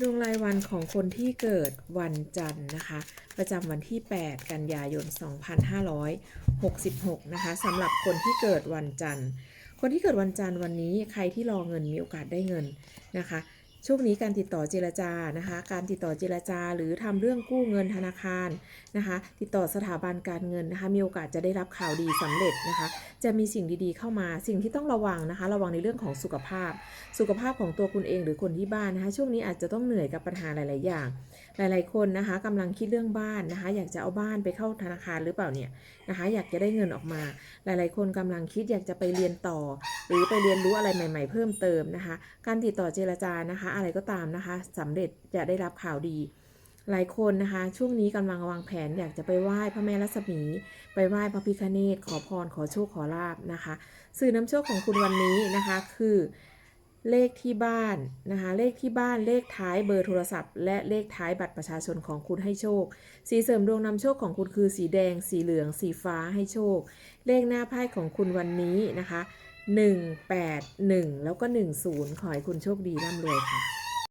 ดวงรายวันของคนที่เกิดวันจันทร์นะคะ ประจำวันที่ 8 กันยายน 2566 นะคะสำหรับคนที่เกิดวันจันทร์ คนที่เกิดวันจันทร์วันนี้ใครที่รอเงินมีโอกาสได้เงินนะคะ ช่วงนี้การติดต่อเจรจานะคะ การติดต่อเจรจาหรือทำเรื่องกู้เงินธนาคารนะคะ ติดต่อสถาบันการเงินนะคะ มีโอกาสจะได้รับข่าวดีสำเร็จนะคะ จะมีสิ่งดีๆเข้ามา สิ่งที่ต้องระวังนะคะ ระวังในเรื่องของสุขภาพ สุขภาพของตัวคุณเองหรือคนที่บ้านนะคะ ช่วงนี้อาจจะต้องเหนื่อยกับปัญหาหลาย ๆ อย่าง หลาย ๆ คนนะคะกำลังคิดเรื่องบ้านนะคะ อยากจะเอาบ้านไปเข้าธนาคารหรือเปล่าเนี่ยนะคะ อยากจะได้เงินออกมา หลาย ๆ คนกำลังคิดอยากจะไปเรียนต่อ หรือไปเรียนรู้อะไรใหม่ ๆ เพิ่มเติมนะคะ การติดต่อเจรจานะคะ อะไรก็ตามนะคะสำเร็จจะได้รับข่าวดี หลายคนนะคะ ช่วงนี้กำลังวางแผนอยากจะไปไหว้พระแม่รัศมี ไปไหว้พระพิฆเนศขอพรขอโชคขอลาบนะคะ สื่อนำโชคของคุณวันนี้นะคะคือเลขที่บ้านนะคะ เลขที่บ้านเลขท้ายเบอร์โทรศัพท์ และเลขท้ายบัตรประชาชนของคุณให้โชค สีเสริมดวงนำโชคของคุณคือสีแดง สีเหลือง สีฟ้าให้โชค เลขหน้าไพ่ของคุณวันนี้นะคะ 181 แล้วก็ 10 ขอให้คุณโชคดีร่ำรวยค่ะ